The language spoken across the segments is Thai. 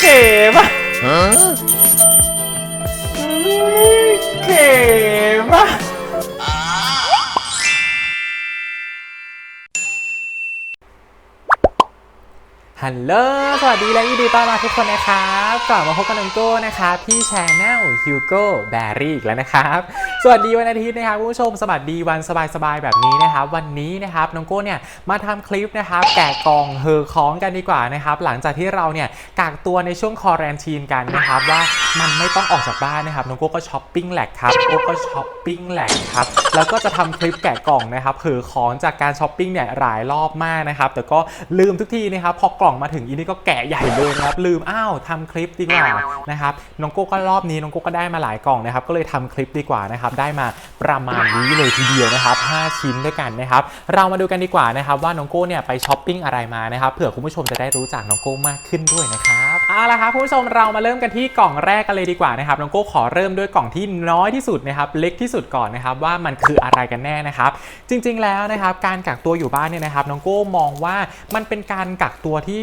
เก๋ป ฮัลโหล สวัสดีและยินดีต้อนรับทุกคนนะครับกลับมาพบกับน้องโก้นะครับที่ช anel Hugo Berry อีกแล้วนะครับ สวัสดีวันอาทิตย์นะครับคุณผู้ชมสวัสดีวันสบายๆแบบนี้นะครับ วันนี้นะครับน้องโก้เนี่ยมาทำคลิปนะครับแกะกล่องเฮอคองกันดีกว่านะครับหลังจากที่เราเนี่ยกักตัวในช่วงคอแรนทีนกันนะครับว่ามันไม่ต้องออกจากบ้านนะครับน้องโก้ก็ช้อปปิ้งแหลกครับโก้ก็ช้อปปิ้งแหลกครับแล้วก็จะทำคลิปแกะกล่องนะครับเผอของจากการช้อปปิ้งเนี่ยหลายรอบมากนะครับแต่ก็ลืมทุกทีนะครับพอกล่องมาถึงอีนี่ก็แกะใหญ่เลยนะครับลืมอ้าวทำคลิปดีกว่านะครับน้องโก้ก็รอบนี้น้องโก้ก็ได้มาหลายกล่องนะครับก็เลยทำคลิปดีกว่านะครับได้มาประมาณนี้เลยทีเดียวนะครับ5ชิ้นด้วยกันนะครับเรามาดูกันดีกว่านะครับว่าน้องโก้เนี่ยไปช้อปปิ้งอะไรมานะครับเผื่อคุณผู้ชมจะได้รู้จักน้องโก้มากขึ้นด้วยนะครับเอาละครับคุณผู้ชมเรามาเริ่มกันที่กล่องแรกกันเลยดีกว่านะครับน้องโก้ขอเริ่มด้วยกล่องที่น้อยที่สุดนะครับเล็กที่สุดก่อนนะครับว่ามันคืออะไรกันแน่นะครับจริง ๆแล้วนะครับการกักตัวอยู่บ้านเนี่ยนะครับน้องโก้มองว่ามันเป็นการกักตัวที่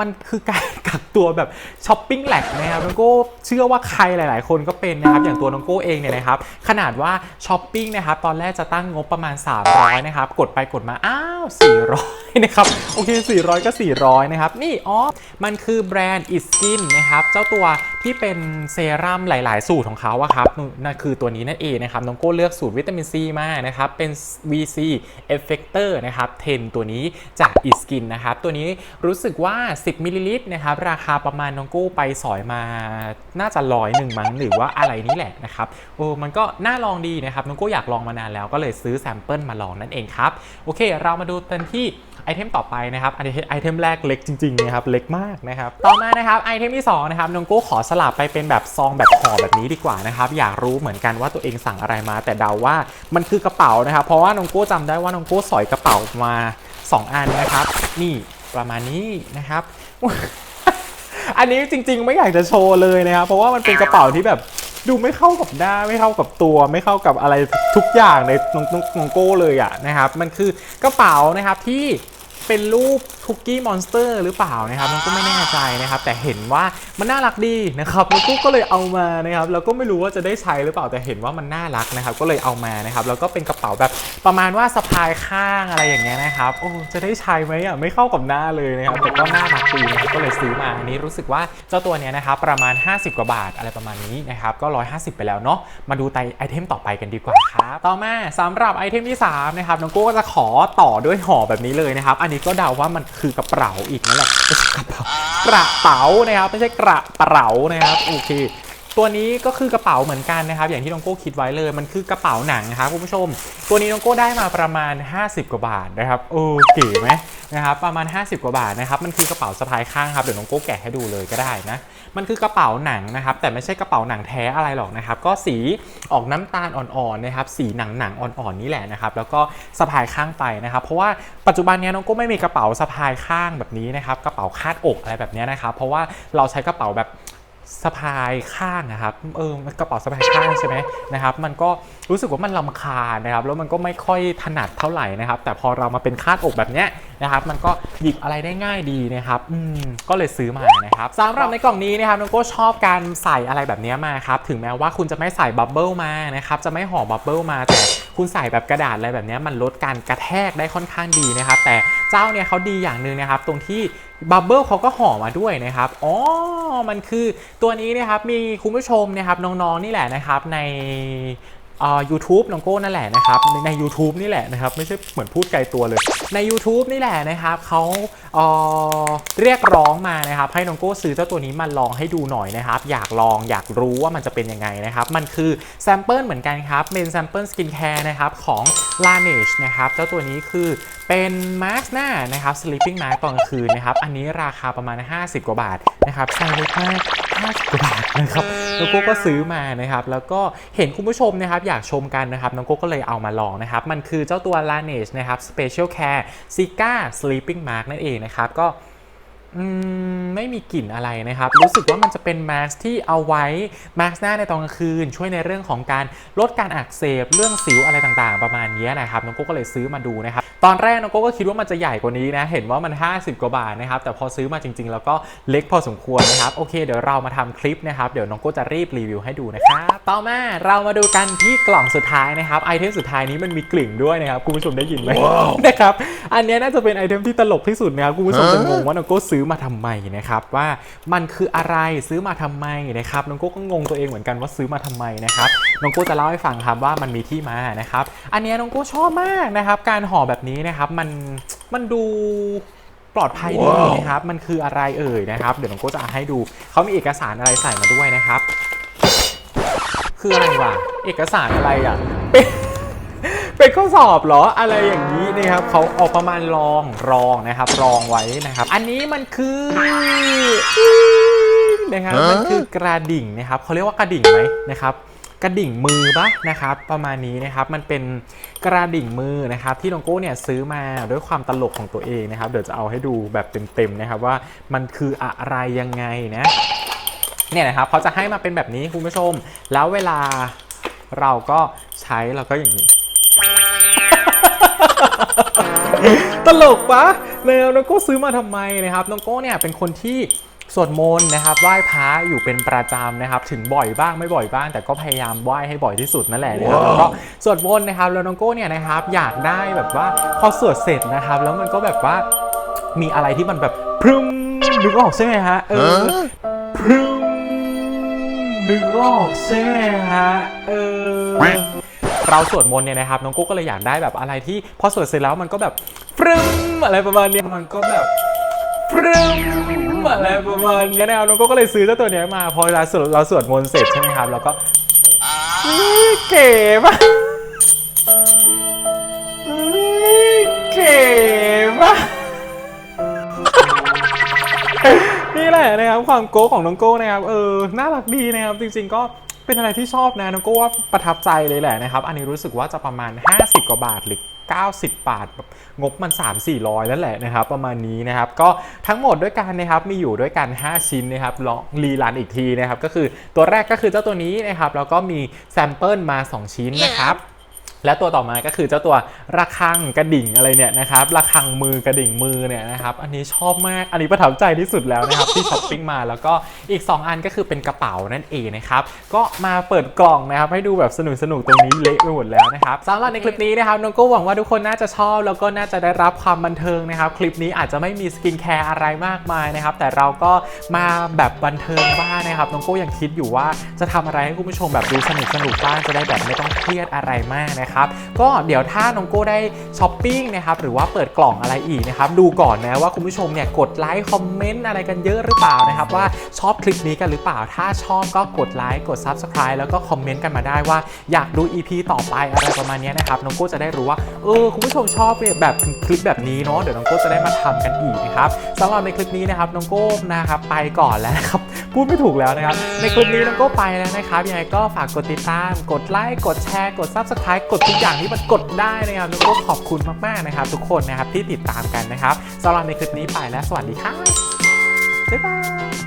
มันคือการกักตัวแบบช้อปปิ้งแหลกนะครับน้องโก้เชื่อว่าใครหลาย ๆ คนก็เป็นนะครับอย่างตัวน้องโก้เองเนี่ยนะครับขนาดว่าช้อปปิ้งนะครับตอนแรกจะตั้งงบประมาณ 300นะครับกดไปกดมาอ้าว400นะครับโอเค 400 ก็ 400นะครับนี่อ๋อมันคือแบรนด์ i s k i n นนะครับเจ้าตัวที่เป็นเซรั่มหลาย ๆ สูตรของเขาอะครับนั่นคือตัวนี้นั่นเองนะครับน้องโก้เลือกสูตรวิตามินซีมานะครับเป็น VC Effector นะครับ10ตัวนี้จาก i s k i n นะครับตัวนี้รู้สึกว่า10มิลลิลิตรนะครับราคาประมาณน้องโก้ไปสอยมาน่าจะร้อยหนึ่งมั้งหรือว่าอะไรนี่แหละนะครับโอ้มันก็น่าลองดีนะครับน้องโก้อยากลองมานานแล้วก็เลยซื้อแซมเปิลมาลองนั่นเองครับโอเค เรามาดูกันที่ไอเทมต่อไปนะครับอันนี้ไอเทมแรกเล็กจริงๆนะครับเล็กมากนะครับต่อมานะครับไอเทมที่สองนะครับน้องโก้ขอสลับไปเป็นแบบซองแบบห่อแบบนี้ดีกว่านะครับอยากรู้เหมือนกันว่าตัวเองสั่งอะไรมา แต่เดาว่ามันคือกระเป๋านะครับเพราะว่าน้องโก้จำได้ว่าน้องโก้สอยกระเป๋ามาสองอันนะครับนี่ ประมาณนี้นะครับ อันนี้จริง ๆ ไม่อยากจะโชว์เลยนะครับ เพราะว่ามันเป็นกระเป๋าที่แบบดูไม่เข้ากับหน้าไม่เข้ากับตัว ไม่เข้ากับอะไรทุกอย่างในน้องน้องโก้เลยอะนะครับ มันคือกระเป๋านะครับที่ เป็นรูปคุกกี้มอนสเตอร์หรือเปล่านะครับมันก็ไม่แน่ใจนะครับ แต่เห็นว่ามันน่ารักดีนะครับน้องก้ก็เลยเอามานะครับแล้วก็ไม่รู้ว่าจะได้ใช้หรือเปล่าแต่เห็นว่ามันน่ารักนะครับ ก็เลยเอามานะครับ แล้วก็เป็นกระเป๋าแบบประมาณว่าสะพายข้างอะไรอย่างเงี้ยนะครับโอ้จะได้ใช้ไหมอะไม่เข้ากับหน้าเลยนะครับแต่ก็น่ารักดีนะครับก็เลยซื้อมาอันนี้รู้สึกว่าเจ้าตัวเนี้ยนะครับประมาณ 50 กว่าบาทอะไรประมาณนี้นะครับก็ 150 ไปแล้วเนาะมาดูไตไอเทมต่อไปกันดีกว่าครับต่อมาสำหรับไอเทมที่3นะครับน้องโก้ก็จะขอต่อด้วยห่อแบบนี้เลยนะครับนนี้ก็เดาว่ามันคือกระเป๋าอีกนั่นแหละกระเป๋ากระเป๋านะครับไม่ใช่กระเป๋านะครับโอเค ตัวนี้ก็คือกระเป๋าเหมือนกันนะครับ อย่างที่น้องโก้คิดไว้เลย มันคือกระเป๋าหนังนะครับคุณผู้ชม ตัวนี้น้องโก้ได้มาประมาณ 50 กว่าบาทนะครับโอ้เก๋ไหมนะครับประมาณ 50 กว่าบาทนะครับมันคือกระเป๋าสะพายข้างครับเดี๋ยวน้องโก้แกะให้ดูเลยก็ได้นะมันคือกระเป๋าหนังนะครับแต่ไม่ใช่กระเป๋าหนังแท้อะไรหรอกนะครับก็สีออกน้ำตาลอ่อนๆนะครับสีหนังหนังอ่อนๆนี่แหละนะครับแล้วก็สะพายข้างไปนะครับ เพราะว่าปัจจุบันนี้น้องโก้ไม่มีกระเป๋าสะพายข้างแบบนี้นะครับกระเป๋าคาดอกอะไรแบบนี้นะครับเพราะว่าเราใช้กระเป๋าแบบ สะพายข้างนะครับเออกระเป๋าสะพายข้างใช่ไหมนะครับ มันก็รู้สึกว่ามันลำคาญนะครับ แล้วมันก็ไม่ค่อยถนัดเท่าไหร่นะครับ แต่พอเรามาเป็นคาดอกแบบเนี้ยนะครับ มันก็หยิบอะไรได้ง่ายดีนะครับอืมก็เลยซื้อมานะครับสำหรับในกล่องนี้นะครับน้องโก้ชอบการใส่อะไรแบบนี้มาครับ ถึงแม้ว่าคุณจะไม่ใส่บับเบิลมานะครับ จะไม่ห่อบับเบิลมาแต่คุณใส่แบบกระดาษอะไรแบบนี้มันลดการกระแทกได้ค่อนข้างดีนะครับ แต่เจ้าเนี่ยเขาดีอย่างหนึ่งนะครับ ตรงที่ บับเบิลเขาก็ห่อมาด้วยนะครับ อ๋อ มันคือตัวนี้นะครับ มีคุณผู้ชมนะครับน้องๆนี่แหละนะครับใน ยูทูบน้องโก้นั่นแหละนะครับในใน u t u b e นี่แหละนะครับไม่ใช่เหมือนพูดไกลตัวเลย ใน YouTube นี่แหละนะครับเขาเเรียกร้องมานะครับให้น้องโก้ซื้อเจ้าตัวนี้มาลองให้ดูหน่อยนะครับอยากลองอยากรู้ว่ามันจะเป็นยังไงนะครับมันคือแซมเปิลเหมือนกันครับเป็นแซมเปิลสกินแคร์นะครับของ Laneige นะครับเจ้าตัวนี้คือเป็นมาร์กหน้านะครับ sleeping mask ตอนกลางคืนนะครับอันนี้ราคาประมาณ 50 กว่าบาทนะครับใช่เลยมาก50กว่าบาทนะครับ น้องโก้ก็ซื้อมานะครับ แล้วก็เห็นคุณผู้ชมนะครับอยากชมกันนะครับน้องโก้ก็เลยเอามาลองนะครับ มันคือเจ้าตัว Laneige นะครับ Special Care Cica Sleeping Mask นั่นเองนะครับก็ อืมไม่มีกลิ่นอะไรนะครับ รู้สึกว่ามันจะเป็นมาสก์ที่เอาไว้มาสก์หน้าในตอนกลางคืน ช่วยในเรื่องของการลดการอักเสบเรื่องสิวอะไรต่างๆ ประมาณนี้นะครับน้องโก้ก็เลยซื้อมาดูนะครับตอนแรกน้องโก้ก็คิดว่ามันจะใหญ่กว่านี้นะ เห็นว่ามัน 50 กว่าบาทนะครับ แต่พอซื้อมาจริง ๆ แล้วก็เล็กพอสมควรนะครับ โอเค เดี๋ยวเรามาทำคลิปนะครับ เดี๋ยวน้องโก้จะรีบรีวิวให้ดูนะครับ ต่อมาเรามาดูกันที่กล่องสุดท้ายนะครับ ไอเทมสุดท้ายนี้มันมีกลิ่นด้วยนะครับ คุณผู้ชมได้ยินไหมนะครับ อันเนี้ยน่าจะเป็นไอเทมที่ตลกที่สุดนะครับ คุณผู้ชมจะงงว่าน้องโก้ซื้อมาทำไมนะครับว่ามันคืออะไรซื้อมาทำไมนะครับน้องโก้ก็งงตัวเองเหมือนกันว่าซื้อมาทำไมนะครับน้องโก้จะเล่าให้ฟังครับว่ามันมีที่มานะครับอันเนี้ยน้องโก้ชอบมากนะครับการห่อแบบนี้นะครับมันมันดูปลอดภัยดีนะครับ มันคืออะไรเอ่ยนะครับ เดี๋ยวน้องโก้จะให้ดู เขามีเอกสารอะไรใส่มาด้วยนะครับ คืออะไรวะ เอกสารอะไรอะ เป็นเป็นข้อสอบเหรออะไรอย่างนี้นะครับเขาเออกประมาณรองรองนะครับรองไว้นะครับ อันนี้มันคือนะครับมันคือกระดิ่งนะครับเขาเรียกว่ากระดิ่งไหมนะครับกระดิ่งมือปะนะครับประมาณนี้นะครับมันเป็นกระดิ่งมือนะครับที่น้องโก้เนี่ยซื้อมาด้วยความตลกของตัวเองนะครับเดี๋ยวจะเอาให้ดูแบบเต็มๆนะครับว่ามันคืออะไรยังไงนะเนี่ยนะครับเขาจะให้มาเป็นแบบนี้คุณผู้ชม แล้วเวลาเราก็ใช้เราก็อย่างนี้ ตลกปะแล้วน้องโก้ซื้อมาทำไมนะครับน้องโก้เนี่ยเป็นคนที่สวดมนต์นะครับไหว้พระอยู่เป็นประจำนะครับ ถึงบ่อยบ้างไม่บ่อยบ้าง แต่ก็พยายามไหว้ให้บ่อยที่สุดนั่นแหละนะครับแล้วก็สวดมนต์นะครับแล้วน้องโก้เนี่ยนะครับอยากได้แบบว่าพอสวดเสร็จนะครับ แล้วมันก็แบบว่ามีอะไรที่มันแบบพรึมนึกออกใช่ไหมฮะเออพรึมนึกออกใช่ไหมฮะเออ เราสวดมนต์เนี่ยนะครับน้องกุ๊กก็เลยอยากได้แบบอะไรที่พอสวดเสร็จแล้วมันก็แบบฟรึ้มอะไรประมาณเนี้ยมันก็แบบฟรึ้มอะไรประมาณเนี้ยนะครับน้องกุ๊กก็เลยซื้อเจ้าตัวเนี้ยมา พอเวลาสวดเราสวดมนต์เสร็จใช่ไหมครับแล้วก็เก๋มากเก๋มากนี่แหละนะครับความโก้ของน้องโก้นะครับเออน่ารักดีนะครับจริงๆก็ เป็นอะไรที่ชอบนะน้องโก้ว่าประทับใจเลยแหละนะครับ อันนี้รู้สึกว่าจะประมาณ 50 กว่าบาทหรือ 90 บาทแบบงบมัน 3 4 0 0แล้วแหละนะครับ ประมาณนี้นะครับ ก็ทั้งหมดด้วยกันนะครับมีอยู่ด้วยกัน 5 ชิ้นนะครับลองรีรันอีกทีนะครับ ก็คือตัวแรกก็คือเจ้าตัวนี้นะครับแล้วก็มีแซมเปิลมา 2 ชิ้นนะครับ และตัวต่อมาก็คือเจ้าตัวระฆังกระดิ่งอะไรเนี่ยนะครับระฆังมือกระดิ่งมือเนี่ยนะครับอันนี้ชอบมากอันนี้ประทับใจที่สุดแล้วนะครับที่ช้อปปิ้งมาแล้วก็อีก 2 อันก็คือเป็นกระเป๋านั่นเองนะครับก็มาเปิดกล่องนะครับให้ดูแบบสนุกสนุกตรงนี้เละไปหมดแล้วนะครับสำหรับในคลิปนี้นะครับน้องก็หวังว่าทุกคนน่าจะชอบ แล้วก็น่าจะได้รับความบันเทิงนะครับคลิปนี้อาจจะไม่มีสกินแคร์อะไรมากมายนะครับแต่เราก็มาแบบบันเทิงบ้างนะครับน้องโก้ยังคิดอยู่ว่าจะทำอะไรให้คุณผู้ชมแบบดูสนุกสนุกบ้างจะได้แบบไม่ต้องเครียดอะไรมากนะครับก็เดี๋ยวถ้าน้องโก้ได้ช้อปปิ้งนะครับหรือว่าเปิดกล่องอะไรอีกนะครับดูก่อนนะว่าคุณผู้ชมเนี่ยกดไลค์คอมเมนต์อะไรกันเยอะหรือเปล่านะครับว่าชอบคลิปนี้กันหรือเปล่า ถ้าชอบก็กดไลค์กด Subscribe แล้วก็คอมเมนต์กันมาได้ว่าอยากดู EP ต่อไปอะไรประมาณนี้นะครับน้องโก้จะได้รู้ว่าเออคุณผู้ชมชอบแบบคลิปแบบนี้เนาะเดี๋ยวน้องโก้จะได้มาทำกันอีกนะครับสำหรับในคลิปนี้นะครับน้องโก้นะครับไปก่อนแล้วนะครับพูดไม่ถูกแล้วนะครับในคลิปนี้น้องโก้ไปแล้วนะครับยังไงก็ฝากกดติดตาม กดไลค์กดแชร์กด Subscribe กดทุกอย่างที่มันกดได้นะครับน้วก็ขอบคุณมากๆนะครับ ทุกคนนะครับที่ติดตามกันนะครับสำหรับในคลิปนี้ไปแล้วสวัสดีครับบ๊ายบาย